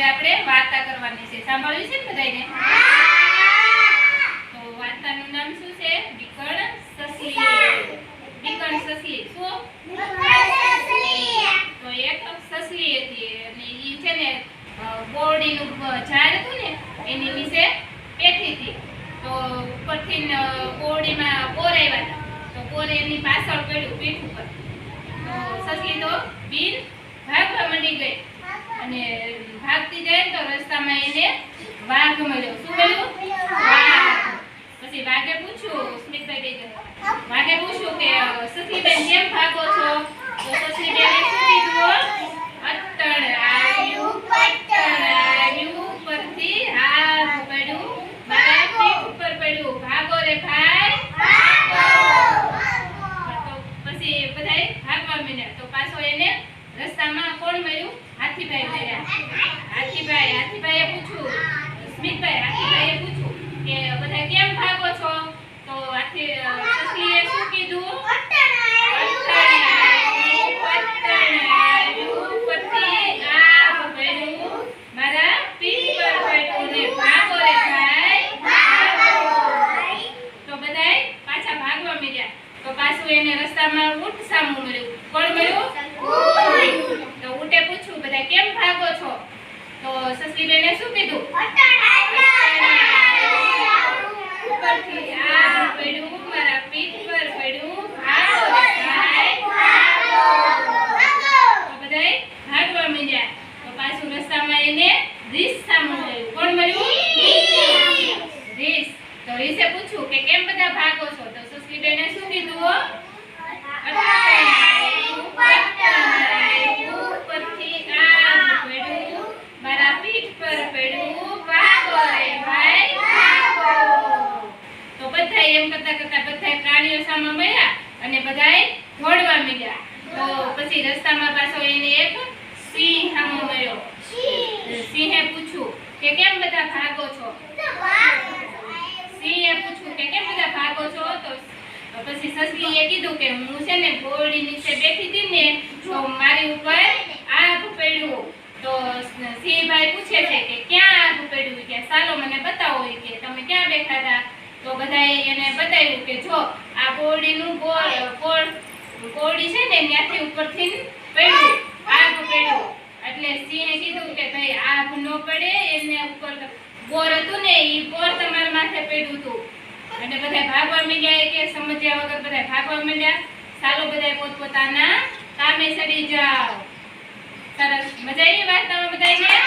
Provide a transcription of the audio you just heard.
આજે આપણે વાર્તા કરવાની છે. સાંભળવી છે ને બધાયને? તો વાર્તાનું નામ શું છે? વિકર્ણ સસલી વિકર્ણ સસલી શું? તો એક સસલી હતી અને ઈ છે ને બોરડીનું ઝાડ હતું ને, એની નીચે બેઠી હતી. તો ઉપરથી બોરડીમાં બોર આવ્યા તો બોર એની પાછળ પડ્યું, પીઠ ઉપર. તો સસલી તો બિન ભાગવા માંડી ગઈ અને ભાગતી જાય ને તો રસ્તામાં એને વાઘ મળ્યો મળ્યું પછી વાઘે પૂછ્યું વાઘે પૂછ્યું કે સસલીબેન કેમ ભાગો છો? તો સસલીબેને શું ઉપર પડ્યું. ભાગો રે ભાઈ. પછી બધાય ભાગવા માંડ્યા. તો પાછો એને રસ્તામાં કોણ મળ્યું? હાથીભાઈ મળ્યા. હાથીભાઈ હાથીભાઈએ પૂછ્યું. સ્મિતભાઈ હાથીભાઈએ પૂછ્યું કે બધા કેમ ભાગો છો? તો હાથી સસલીએ શું કીધું? મારા પીઠ પર પડ્યું ને ભાગો રે ભાઈ તો બધાય પાછા ભાગવા માંડ્યા. તો પાછું એને રસ્તામાં ઊંટ સામું મળ્યું કોણ મળ્યું? તો ઊંટે પૂછ્યું બધા કેમ ભાગો છો? તો સસલીબેને શું કીધું? પડ્યું મારા પર પડ્યું તો બધાય ભાગવા માંડ્યા તો પાછું રસ્તામાં એને રીસ સામું મળ્યું મળ્યું? રીસ. તો રીસે કે કેમ બધા ભાગો છો? તો સુશ્રીબેને શું કીધું હો અટકાઈ આવ્યું, પટકાઈ આવ્યું, ઉપરથી આભ પડ્યું, મારા પીઠ પર પડ્યું, ભાગો રે ભાઈ, ભાગો. તો બધાય એમ કરતા કરતા બધાય પ્રાણીઓ મળ્યા અને બધાય દોડવા મળ્યા તો પછી રસ્તામાં પાછો એને એક સિંહ સામો મળ્યો સિંહે. પૂછ્યું કે કેમ બધા ભાગો છો? સિંહે પૂછ્યું કે કેમ બધા ભાગો છો? તો પછી સસલીએ કીધું કે હું છે ને ગોળી નીચે બેઠી હતી ને તો મારી ઉપર આગ પડ્યું. તો સિંહભાઈ પૂછે છે કે ક્યાં આગ પડ્યું? કે ચાલો મને બતાવો. કે તમે ક્યાં બેઠા હતા? તો બધાએ એને બતાવ્યું કે જો આ ગોળીનું ગોળ ગોળી છે ને ત્યાંથી ઉપરથી પડ્યું આગ પડ્યું એટલે સિંહે કીધું કે ભાઈ આગ ન પડે એને ઉપર બોર હતું ને એ બોર તમારા માથે પડ્યું હતું. અને બધા ભાગવા માંડ્યા કે સમજ્યા વગર બધા ભાગવા માંડ્યા. ચાલો બધા પોતપોતાના કામે ચડી જાઓ. સરસ. મજા આવી